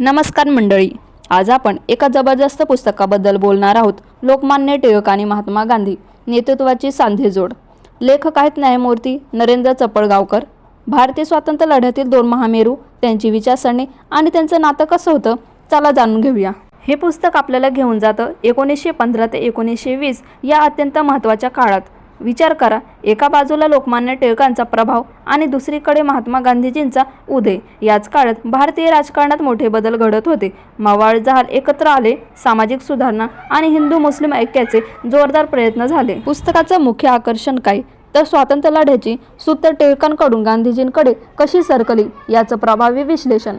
नमस्कार मंडळी. आज आपण एका जबरदस्त पुस्तकाबद्दल बोलणार आहोत. लोकमान्य टिळक आणि महात्मा गांधी नेतृत्वाची सांधेजोड. लेखक आहेत न्यायमूर्ती नरेंद्र चपळगावकर. भारतीय स्वातंत्र्य लढ्यातील दोन महामेरू त्यांची विचारसरणी आणि त्यांचं नातं कसं होतं चला जाणून घेऊया. हे पुस्तक आपल्याला घेऊन जातं एकोणीसशे पंधरा ते एकोणीसशे वीस या अत्यंत महत्त्वाच्या काळात. विचार करा. एका बाजूला लोकमान्य टिळकांचा प्रभाव आणि दुसरीकडे महात्मा गांधीजींचा उदय. याच काळात भारतीय राजकारणात मोठे बदल घडत होते. मवाळ जहाल एकत्र आले सामाजिक सुधारणा आणि हिंदू मुस्लिम ऐक्याचे जोरदार प्रयत्न झाले. पुस्तकाचं मुख्य आकर्षण काय? तर स्वातंत्र्य लढ्याची सूत्र टिळकांकडून गांधीजींकडे कशी सरकली याचं प्रभावी विश्लेषण.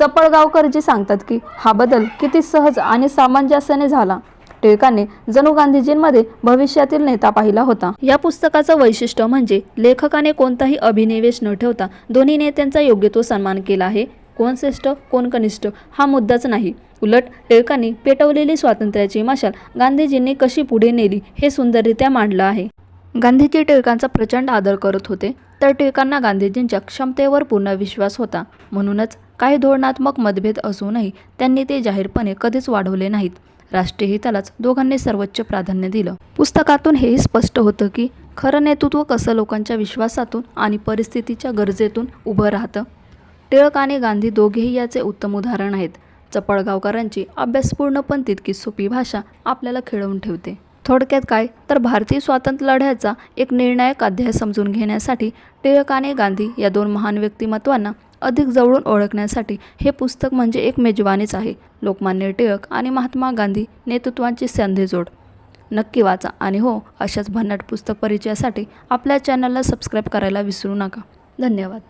चपळगावकरजी सांगतात की हा बदल किती सहज आणि सामंजस्याने झाला. टिळकांनी जणू गांधीजींमध्ये भविष्यातील नेता पाहिला होता. या पुस्तकाचं वैशिष्ट्य म्हणजे लेखकाने कोणताही अभिनिवेश न ठेवता दोन्ही नेत्यांचा योग्य तो सन्मान केला आहे. कोण श्रेष्ठ कोण कनिष्ठ हा मुद्दाच नाही. उलट टिळकांनी पेटवलेली स्वातंत्र्याची मशाल गांधीजींनी कशी पुढे नेली हे सुंदररित्या मांडलं आहे. गांधीजी टिळकांचा प्रचंड आदर करत होते तर टिळकांना गांधीजींच्या क्षमतेवर पूर्ण विश्वास होता. म्हणूनच काही धोरणात्मक मतभेद असूनही त्यांनी ते जाहीरपणे कधीच वाढवले नाहीत. राष्ट्रहितालाच दोघांनी सर्वोच्च प्राधान्य दिलं. पुस्तकातून हेही स्पष्ट होतं की खरं नेतृत्व कसं लोकांच्या विश्वासातून आणि परिस्थितीच्या गरजेतून उभं राहतं? टिळक आणि गांधी दोघेही याचे उत्तम उदाहरण आहेत. चपळगावकरांची अभ्यासपूर्ण पण तितकी सोपी भाषा आपल्याला खेळवून ठेवते. थोडक्यात काय? तर भारतीय स्वातंत्र्य लढ्याचा एक निर्णायक अध्याय समजून घेण्यासाठी टिळक आणि गांधी या दोन महान व्यक्तिमत्वांना अधिक जवळून ओळखण्यासाठी हे पुस्तक म्हणजे एक मेजवानीच आहे. लोकमान्य टिळक आणि महात्मा गांधी नेतृत्वांची संधीजोड. नक्की वाचा आणि हो अशाच भन्नाट पुस्तक परिचयासाठी आपल्या चॅनलला सबस्क्राईब करायला विसरू नका. धन्यवाद.